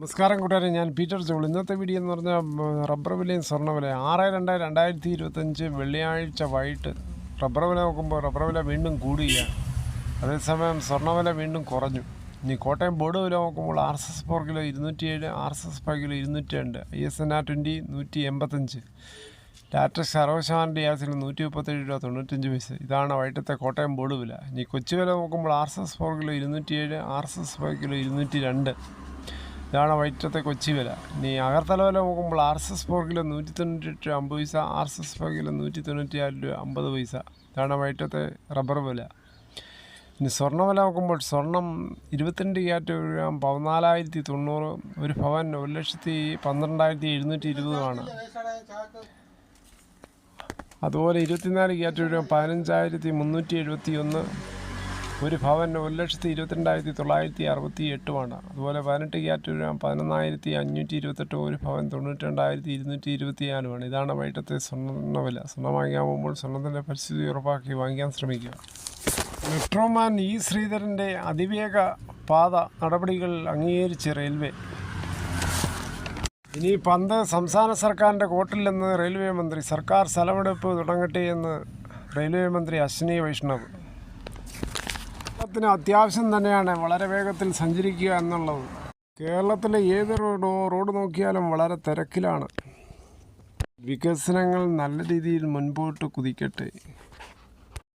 നമസ്കാരം കൂട്ടുകാരെ ഞാൻ പീറ്റർ ജോൾ. ഇന്നത്തെ വീഡിയോ എന്ന് പറഞ്ഞാൽ റബ്ബർ വിലയും സ്വർണ വില ആറ് രണ്ട് രണ്ടായിരത്തി ഇരുപത്തഞ്ച് വെള്ളിയാഴ്ച വൈകിട്ട് റബ്ബർ വില നോക്കുമ്പോൾ റബ്ബർ വില വീണ്ടും കൂടുകയാണ്. അതേസമയം സ്വർണ വില വീണ്ടും കുറഞ്ഞു. ഇനി കോട്ടയം ബോർഡ് വില നോക്കുമ്പോൾ R S S four kilo ഇരുന്നൂറ്റി ഏഴ് R S S five kilo ഇരുന്നൂറ്റി രണ്ട് I S N R twenty നൂറ്റി എൺപത്തഞ്ച് ലാറ്റസ്റ്റ് അറുപത് ശതമാനം ഗ്യാസിന് നൂറ്റി മുപ്പത്തേഴ് രൂപ തൊണ്ണൂറ്റഞ്ച് പൈസ. ഇതാണ് വൈകിട്ടത്തെ കോട്ടയം ബോർഡ് വില. ഇനി കൊച്ചി വില നോക്കുമ്പോൾ R S S four kilo ഇരുന്നൂറ്റി ഏഴ് R S S five kilo ഇരുന്നൂറ്റി രണ്ട് ഇതാണ് വൈറ്റത്തെ കൊച്ചി വില. ഇനി അകർത്തല വില നോക്കുമ്പോൾ R S S four kilo നൂറ്റി തൊണ്ണൂറ്റി എട്ട് അമ്പത് പൈസ R S S four kilo നൂറ്റി തൊണ്ണൂറ്റിയാറ് രൂപ അമ്പത് പൈസ. ഇതാണ് വൈറ്റത്തെ റബ്ബർ വില. ഇനി സ്വർണ വില നോക്കുമ്പോൾ സ്വർണം ഇരുപത്തിരണ്ട് ക്യാറ്റ് ഒരു ഗ്രാം പതിനാലായിരത്തി തൊണ്ണൂറ് ഒരു ഭവൻ ഒരു ലക്ഷത്തി പന്ത്രണ്ടായിരത്തി എഴുന്നൂറ്റി ഇരുപതുമാണ്. അതുപോലെ ഇരുപത്തിനാല് ക്യാറ്റ് ഒരു ഗ്രാം പതിനഞ്ചായിരത്തി മുന്നൂറ്റി എഴുപത്തി ഒന്ന് ഒരു ഭവൻ ഒരു ലക്ഷത്തി ഇരുപത്തിരണ്ടായിരത്തി തൊള്ളായിരത്തി അറുപത്തി എട്ടുമാണ് അതുപോലെ പതിനെട്ട് ക്യാറ്റ് ഗ്രാം പതിനൊന്നായിരത്തി അഞ്ഞൂറ്റി ഇരുപത്തെട്ട് ഒരു ഭവൻ തൊണ്ണൂറ്റി രണ്ടായിരത്തി ഇരുന്നൂറ്റി ഇരുപത്തി നാലുമാണ് ഇതാണ് വൈകിട്ടത്തെ സ്വർണ വില. സ്വർണം വാങ്ങിക്കാൻ പോകുമ്പോൾ സ്വർണത്തിന്റെ പരിസ്ഥിതി ഉറപ്പാക്കി വാങ്ങിക്കാൻ ശ്രമിക്കുക. മെട്രോമാൻ ഇ ശ്രീധരന്റെ അതിവേഗ പാത നടപടികൾ അംഗീകരിച്ച് റെയിൽവേ. ഇനി പന്ത് സംസ്ഥാന സർക്കാരിന്റെ കോട്ടില്ലെന്ന് റെയിൽവേ മന്ത്രി. സർക്കാർ സ്ഥലമെടുപ്പ് തുടങ്ങട്ടെ എന്ന് റെയിൽവേ മന്ത്രി അശ്വിനി വൈഷ്ണവ്. കേരളത്തിന് അത്യാവശ്യം തന്നെയാണ് വളരെ വേഗത്തിൽ സഞ്ചരിക്കുക എന്നുള്ളത്. കേരളത്തിലെ ഏത് റോഡോ റോഡ് നോക്കിയാലും വളരെ തിരക്കിലാണ്. വികസനങ്ങൾ നല്ല രീതിയിൽ മുൻപോട്ട് കുതിക്കട്ടെ.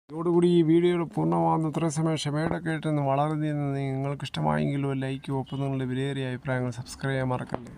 ഇതോടുകൂടി ഈ വീഡിയോ പൂർണമാകുന്ന. ഇത്രയും സമയം ക്ഷമയുടെ കേട്ടെന്ന് വളരെ നിങ്ങൾക്ക് ഇഷ്ടമായെങ്കിലും ലൈക്ക് ഒപ്പം നിങ്ങളുടെ വിലയേറിയ അഭിപ്രായങ്ങൾ സബ്സ്ക്രൈബ് ചെയ്യാൻ മറക്കല്ലേ.